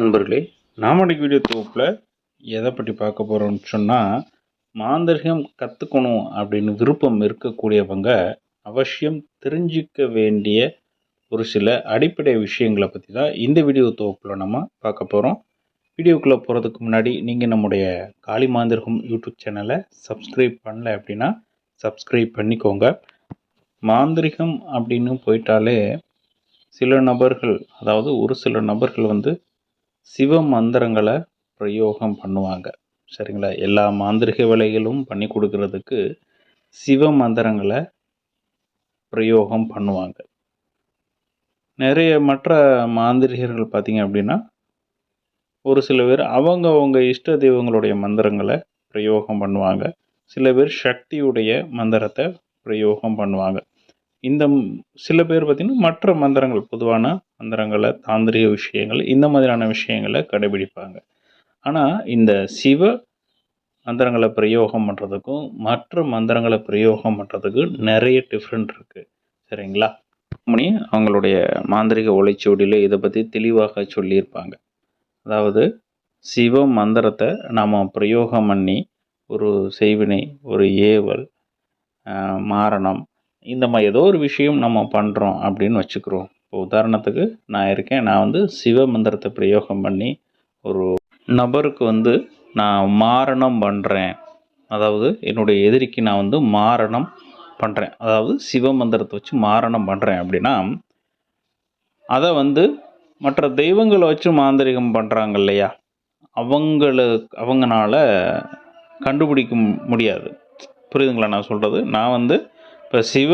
நண்பர்களே நாமடிக்கு வீடியோ தொகுப்பில் எதை பற்றி பார்க்க போகிறோம்னு சொன்னால் மாந்திரிகம் கற்றுக்கணும் அப்படின்னு விருப்பம் இருக்கக்கூடியவங்க அவசியம் தெரிஞ்சிக்க வேண்டிய ஒரு சில அடிப்படை விஷயங்களை பற்றி தான் இந்த வீடியோ தொகுப்பில் நம்ம பார்க்க போகிறோம் வீடியோக்குள்ளே போகிறதுக்கு முன்னாடி நீங்கள் நம்முடைய காளி மாந்திரகம் யூடியூப் சேனலை சப்ஸ்கிரைப் பண்ணல அப்படின்னா சப்ஸ்கிரைப் பண்ணிக்கோங்க. மாந்திரிகம் அப்படின்னு போயிட்டாலே சில நபர்கள் அதாவது ஒரு சில நபர்கள் வந்து சிவ மந்திரங்களை பிரயோகம் பண்ணுவாங்க. சரிங்களா? எல்லா மாந்திரிக வேலைகளும் பண்ணி கொடுக்கறதுக்கு சிவ மந்திரங்களை பிரயோகம் பண்ணுவாங்க. நிறைய மற்ற மாந்திரிகர்கள் பார்த்தீங்க அப்படின்னா ஒரு சில பேர் அவங்க அவங்க இஷ்ட தெய்வங்களுடைய மந்திரங்களை பிரயோகம் பண்ணுவாங்க. சில பேர் சக்தியுடைய மந்திரத்தை பிரயோகம் பண்ணுவாங்க. இந்த சில பேர் பார்த்திங்கன்னா மற்ற மந்திரங்கள் பொதுவான மந்திரங்களை தாந்திரிக விஷயங்கள் இந்த மாதிரியான விஷயங்களை கடைபிடிப்பாங்க. ஆனால் இந்த சிவ மந்திரங்களை பிரயோகம் பண்ணுறதுக்கும் மற்ற மந்திரங்களை பிரயோகம் பண்ணுறதுக்கு நிறைய டிஃப்ரெண்ட் இருக்குது சரிங்களா? மணி அவங்களுடைய மாந்திரிக ஒளிச்சுவடியில் இதை பற்றி தெளிவாக சொல்லியிருப்பாங்க. அதாவது சிவ மந்திரத்தை நாம் பிரயோகம் பண்ணி ஒரு செய்வினை ஒரு ஏவல் மாரணம் இந்த மாதிரி ஏதோ ஒரு விஷயம் நம்ம பண்ணுறோம் அப்படின்னு வச்சுக்கிறோம். இப்போ உதாரணத்துக்கு நான் இருக்கேன். நான் வந்து சிவ மந்திரத்தை பிரயோகம் பண்ணி ஒரு நபருக்கு வந்து நான் மாரணம் பண்ணுறேன் அதாவது என்னுடைய எதிரிக்கு நான் வந்து மாரணம் பண்ணுறேன் அதாவது சிவ மந்திரத்தை வச்சு மாரணம் பண்ணுறேன் அப்படின்னா அதை வந்து மற்ற தெய்வங்களை வச்சு மாந்திரிகம் பண்ணுறாங்க இல்லையா? அவங்களுக்கு அவங்கனால கண்டுபிடிக்க முடியாது. புரியுதுங்களா நான் சொல்கிறது நான் வந்து இப்போ சிவ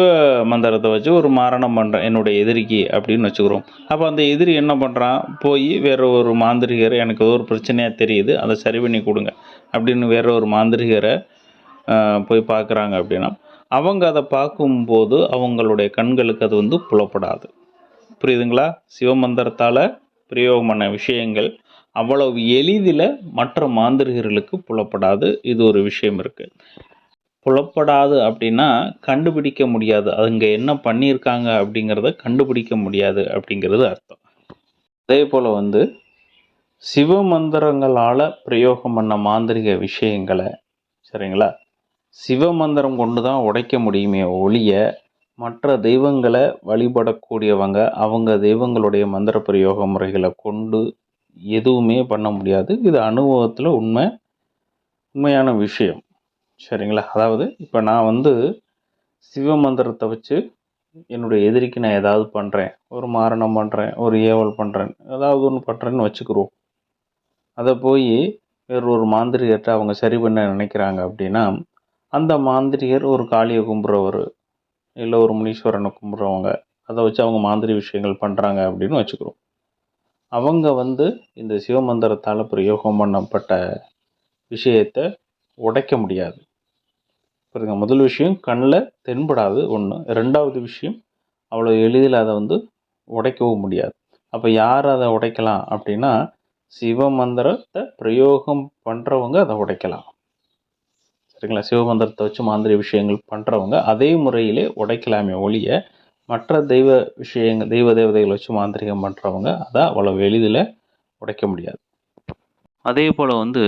மந்திரத்தை வச்சு ஒரு மாரணம் பண்ணுறேன் என்னுடைய எதிரிக்கு அப்படின்னு வச்சுக்கிறோம். அப்போ அந்த எதிரி என்ன பண்ணுறான் போய் வேற ஒரு மாந்திரிகர் எனக்கு ஏதோ ஒரு பிரச்சனையாக தெரியுது அதை சரி பண்ணி கொடுங்க அப்படின்னு வேற ஒரு மாந்திரிகரை போய் பார்க்குறாங்க அப்படின்னா அவங்க அதை பார்க்கும்போது அவங்களுடைய கண்களுக்கு அது வந்து புலப்படாது. புரியுதுங்களா? சிவமந்திரத்தால் பிரயோகம் பண்ண விஷயங்கள் அவ்வளவு எளிதில் மற்ற மாந்திரிகர்களுக்கு புலப்படாது. இது ஒரு விஷயம் இருக்குது புலப்படாது அப்படின்னா கண்டுபிடிக்க முடியாது. அவங்க என்ன பண்ணியிருக்காங்க அப்படிங்கிறத கண்டுபிடிக்க முடியாது அப்படிங்கிறது அர்த்தம். அதே போல் வந்து சிவ மந்திரங்களால் பிரயோகம் பண்ண மாந்திரிக விஷயங்களை சரிங்களா? சிவ மந்திரம் கொண்டு தான் உடைக்க முடியுமே ஒழிய மற்ற தெய்வங்களை வழிபடக்கூடியவங்க அவங்க தெய்வங்களுடைய மந்திர பிரயோக முறைகளை கொண்டு எதுவுமே பண்ண முடியாது. இது அனுபவத்தில் உண்மை உண்மையான விஷயம். சரிங்களா? அதாவது இப்போ நான் வந்து சிவ மந்திரத்தை வச்சு என்னுடைய எதிரிக்கு நான் ஏதாவது பண்ணுறேன் ஒரு மாரணம் பண்ணுறேன் ஒரு ஏவல் பண்ணுறேன் ஏதாவது ஒன்று பண்ணுறேன்னு வச்சுக்கிறோம் அதை போய் வேறு ஒரு மாந்திரிகர்கிட்ட அவங்க சரி பண்ண நினைக்கிறாங்க அப்படின்னா அந்த மாந்திரிகர் ஒரு காளியை கும்பிட்றவர் இல்லை ஒரு முனீஸ்வரனை கும்பிட்றவங்க அதை வச்சு அவங்க மாந்திரி விஷயங்கள் பண்ணுறாங்க அப்படின்னு வச்சுக்கிறோம் அவங்க வந்து இந்த சிவமந்திரத்தால் பிரயோகம் பண்ணப்பட்ட விஷயத்தை உடைக்க முடியாது. பாருங்க முதல் விஷயம் கண்ணில் தென்படாது ஒன்று ரெண்டாவது விஷயம் அவ்வளோ எளிதில் அதை வந்து உடைக்கவும் முடியாது. அப்போ யார் அதை உடைக்கலாம் அப்படின்னா சிவமந்திரத்தை பிரயோகம் பண்ணுறவங்க அதை உடைக்கலாம். சரிங்களா? சிவமந்திரத்தை வச்சு மாந்திரி விஷயங்கள் பண்ணுறவங்க அதே முறையிலே உடைக்கலாமே ஒழிய மற்ற தெய்வ விஷயங்கள் தெய்வ தேவதைகளை வச்சு மாந்திரிகம் பண்ணுறவங்க அதை அவ்வளோ எளிதில் உடைக்க முடியாது. அதே போல் வந்து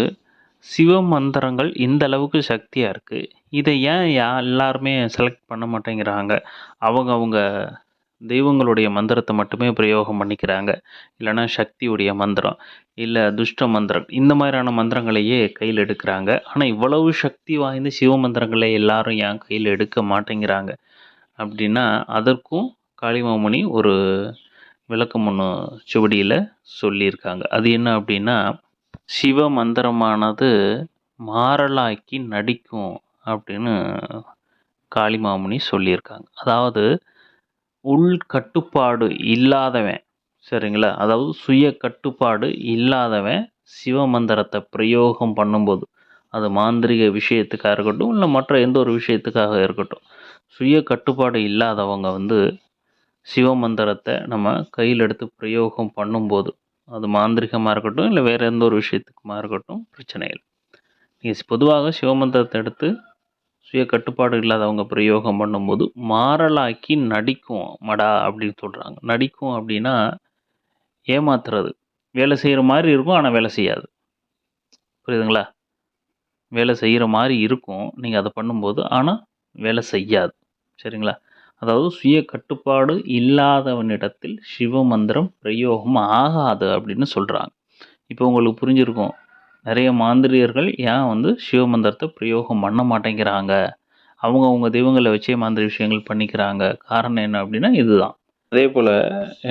சிவ மந்திரங்கள் இந்த அளவுக்கு சக்தியாக இருக்குது இதை ஏன் யா எல்லாருமே செலக்ட் பண்ண மாட்டேங்கிறாங்க? அவங்க அவங்க தெய்வங்களுடைய மந்திரத்தை மட்டுமே பிரயோகம் பண்ணிக்கிறாங்க. இல்லைன்னா சக்தியுடைய மந்திரம் இல்லை துஷ்ட மந்திரம் இந்த மாதிரியான மந்திரங்களையே கையில் எடுக்கிறாங்க. ஆனால் இவ்வளவு சக்தி வாய்ந்த சிவ மந்திரங்களை எல்லாரும் ஏன் கையில் எடுக்க மாட்டேங்கிறாங்க? அப்படின்னா அதற்கும் காளிமாமணி ஒரு விளக்கம் ஒன்று சுவடியில் சொல்லியிருக்காங்க. அது என்ன அப்படின்னா சிவ மந்திரமானது மாறலாக்கி நடிக்கும் அப்படின்னு காளிமாமுனி சொல்லியிருக்காங்க. அதாவது உள் கட்டுப்பாடு இல்லாதவன் சரிங்களா? அதாவது சுய கட்டுப்பாடு இல்லாதவன் சிவமந்திரத்தை பிரயோகம் பண்ணும்போது அது மாந்திரிக விஷயத்துக்காக இருக்கட்டும் இல்லை மற்ற எந்த ஒரு விஷயத்துக்காக இருக்கட்டும் சுய கட்டுப்பாடு இல்லாதவங்க வந்து சிவமந்திரத்தை நம்ம கையில் எடுத்து பிரயோகம் பண்ணும்போது அது மாந்திரிகமாக இருக்கட்டும் இல்லை வேறு எந்த ஒரு விஷயத்துக்குமா இருக்கட்டும் பிரச்சனை இல்லை. நீங்கள் பொதுவாக சிவமந்திரத்தை எடுத்து சுய கட்டுப்பாடு இல்லாதவங்க பிரயோகம் பண்ணும்போது மாறலாக்கி நடிக்கும் மடா அப்படின்னு சொல்கிறாங்க நடிக்கும் அப்படின்னா ஏமாத்துறது. வேலை செய்கிற மாதிரி இருக்கும் ஆனால் வேலை செய்யாது. புரியுதுங்களா? வேலை செய்கிற மாதிரி இருக்கும் நீங்கள் அதை பண்ணும்போது ஆனால் வேலை செய்யாது. சரிங்களா? அதாவது சுய கட்டுப்பாடு இல்லாதவனிடத்தில் சிவமந்திரம் பிரயோகம் ஆகாது அப்படின்னு சொல்கிறாங்க இப்போ உங்களுக்கு புரிஞ்சிருக்கும். நிறைய மாந்திரியர்கள் ஏன் வந்து சிவமந்திரத்தை பிரயோகம் பண்ண மாட்டேங்கிறாங்க? அவங்க அவங்க தெய்வங்களை வச்சே மாந்திரி விஷயங்கள் பண்ணிக்கிறாங்க. காரணம் என்ன அப்படின்னா இதுதான். அதே போல்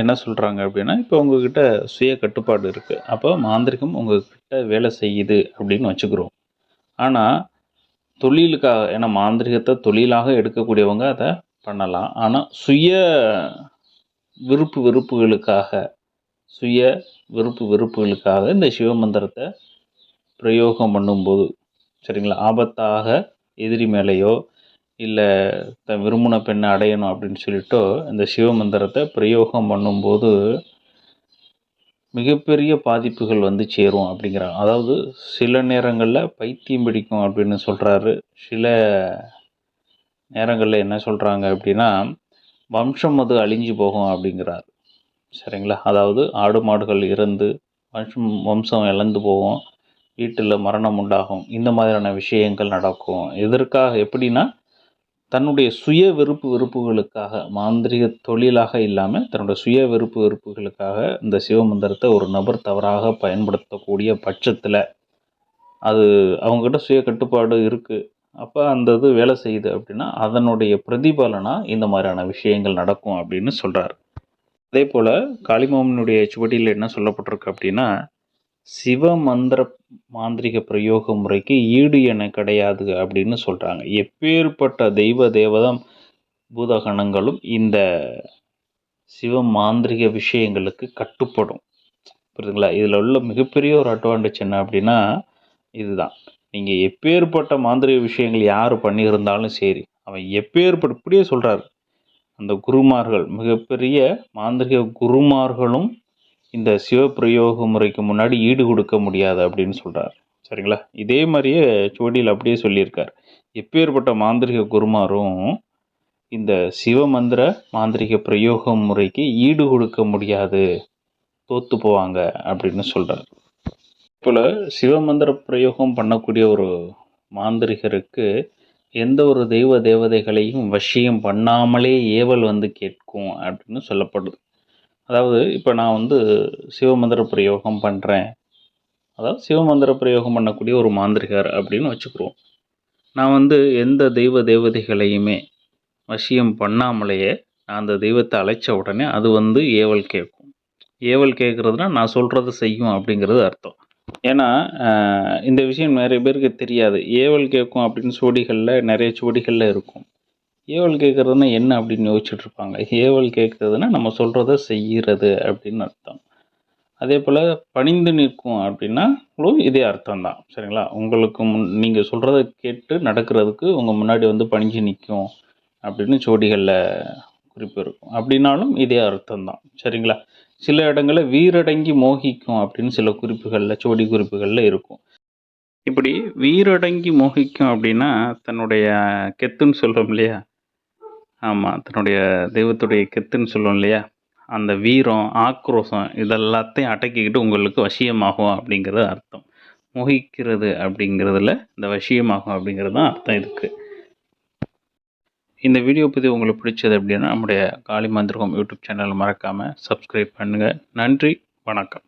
என்ன சொல்கிறாங்க அப்படின்னா இப்போ உங்ககிட்ட சுய கட்டுப்பாடு இருக்குது அப்போ மாந்திரிகம் உங்ககிட்ட வேலை செய்யுது அப்படின்னு வச்சுக்கிறோம். ஆனால் தொழிலுக்காக ஏன்னா மாந்திரிகத்தை தொழிலாக எடுக்கக்கூடியவங்க அதை பண்ணலாம். ஆனால் சுய விருப்பு வெறுப்புகளுக்காக சுய விருப்பு வெறுப்புகளுக்காக இந்த சிவமந்திரத்தை பிரயோகம் பண்ணும்போது சரிங்களா? ஆபத்தாக எதிரி மேலேயோ இல்லை தன் விரும்பின பெண்ணை அடையணும் அப்படின்னு சொல்லிட்டோ இந்த சிவமந்திரத்தை பிரயோகம் பண்ணும்போது மிகப்பெரிய பாதிப்புகள் வந்து சேரும் அப்படிங்கிறாங்க அதாவது சில நேரங்களில் பைத்தியம் பிடிக்கும் அப்படின்னு சொல்கிறாரு சில நேரங்களில் என்ன சொல்கிறாங்க அப்படின்னா வம்சம் அது அழிஞ்சு போகும் அப்படிங்கிறார். சரிங்களா? அதாவது ஆடு மாடுகள் இறந்து வம்சம் வம்சம் இழந்து போகும். வீட்டில் மரணம் உண்டாகும். இந்த மாதிரியான விஷயங்கள் நடக்கும். எதற்காக? எப்படின்னா தன்னுடைய சுய விருப்பு விருப்புகளுக்காக மாந்திரிக தொழிலாக இல்லாமல் தன்னுடைய சுய விருப்பு விருப்புகளுக்காக இந்த சிவமந்திரத்தை ஒரு நபர் தவறாக பயன்படுத்தக்கூடிய பட்சத்தில் அது அவங்ககிட்ட சுய கட்டுப்பாடு இருக்குது அப்போ அந்த இது வேலை செய்யுது அப்படின்னா அதனுடைய பிரதிபலனாக இந்த மாதிரியான விஷயங்கள் நடக்கும் அப்படின்னு சொல்கிறார் அதே போல் காளிமாமனுடைய சுவடியில் என்ன சொல்லப்பட்டிருக்கு அப்படின்னா சிவ மந்திர மாந்திரிக பிரயோக முறைக்கு ஈடு என கிடையாது அப்படின்னு சொல்கிறாங்க எப்பேற்பட்ட தெய்வ தேவதம் பூதகணங்களும் இந்த சிவ மாந்திரிக விஷயங்களுக்கு கட்டுப்படும். புரியுதுங்களா? இதில் உள்ள மிகப்பெரிய ஒரு அட்வான்டேஜ் என்ன அப்படின்னா இதுதான். நீங்கள் எப்பேற்பட்ட மாந்திரிக விஷயங்கள் யார் பண்ணியிருந்தாலும் சரி அவன் எப்பேற்பட்ட இப்படியே சொல்கிறார் அந்த குருமார்கள் மிகப்பெரிய மாந்திரிக குருமார்களும் இந்த சிவப்பிரயோக முறைக்கு முன்னாடி ஈடு கொடுக்க முடியாது அப்படின்னு சொல்கிறார் சரிங்களா? இதே மாதிரியே சுவடியில் அப்படியே சொல்லியிருக்கார். எப்பேற்பட்ட மாந்திரிக குருமாரும் இந்த சிவமந்திர மாந்திரிக பிரயோக முறைக்கு ஈடு கொடுக்க முடியாது தோற்று போவாங்க அப்படின்னு சொல்கிறார் போல் சிவமந்திர பிரயோகம் பண்ணக்கூடிய ஒரு மாந்திரிகருக்கு எந்த ஒரு தெய்வ தேவதைகளையும் வசியம் பண்ணாமலே ஏவல் வந்து கேட்கும் அப்படின்னு சொல்லப்படுது. அதாவது இப்போ நான் வந்து சிவமந்திர பிரயோகம் பண்ணுறேன் அதாவது சிவமந்திர பிரயோகம் பண்ணக்கூடிய ஒரு மாந்திரிகர் அப்படின்னு வச்சுக்கிறோம். நான் வந்து எந்த தெய்வ தேவதைகளையுமே வசியம் பண்ணாமலேயே நான் அந்த தெய்வத்தை அழைச்ச உடனே அது வந்து ஏவல் கேட்கும். ஏவல் கேட்குறதுனா நான் சொல்கிறத செய்யும் அப்படிங்கிறது அர்த்தம். ஏன்னா இந்த விஷயம் நிறைய பேருக்கு தெரியாது. ஏவல் கேட்கும் அப்படின்னு சுவடிகளில் நிறைய சுவடிகளில் இருக்கும். ஏவல் கேட்குறதுனா என்ன அப்படின்னு யோசிச்சுட்ருப்பாங்க ஏவல் கேட்குறதுனா நம்ம சொல்கிறத செய்கிறது அப்படின்னு அர்த்தம். அதே போல் பணிந்து நிற்கும் அப்படின்னா இதே அர்த்தம் தான். சரிங்களா? உங்களுக்கு முன் நீங்கள் சொல்கிறத கேட்டு நடக்கிறதுக்கு உங்கள் முன்னாடி வந்து பணிஞ்சு நிற்கும் அப்படின்னு சுவடிகளில் குறிப்பு இருக்கும். அப்படின்னாலும் இதே அர்த்தம் தான். சரிங்களா? சில இடங்களில் வீரடங்கி மோகிக்கும் அப்படின்னு சில குறிப்புகளில் சுவடி குறிப்புகளில் இருக்கும். இப்படி வீரடங்கி மோகிக்கும் அப்படின்னா தன்னுடைய கெத்துன்னு சொல்கிறோம் இல்லையா? ஆமாம் தன்னுடைய தெய்வத்துடைய கெத்துன்னு சொல்லுவோம் இல்லையா? அந்த வீரம் ஆக்ரோஷம் இதெல்லாத்தையும் அடக்கிக்கிட்டு உங்களுக்கு வசியமாகும் அப்படிங்கிறது அர்த்தம். மோகிக்கிறது அப்படிங்கிறதுல இந்த வசியமாகும் அப்படிங்கிறது தான் அர்த்தம் இதுக்கு. இந்த வீடியோ பற்றி உங்களுக்கு பிடிச்சது அப்படின்னா நம்முடைய காளி மந்திரகம் யூடியூப் சேனல் மறக்காமல் சப்ஸ்கிரைப் பண்ணுங்கள் நன்றி வணக்கம்.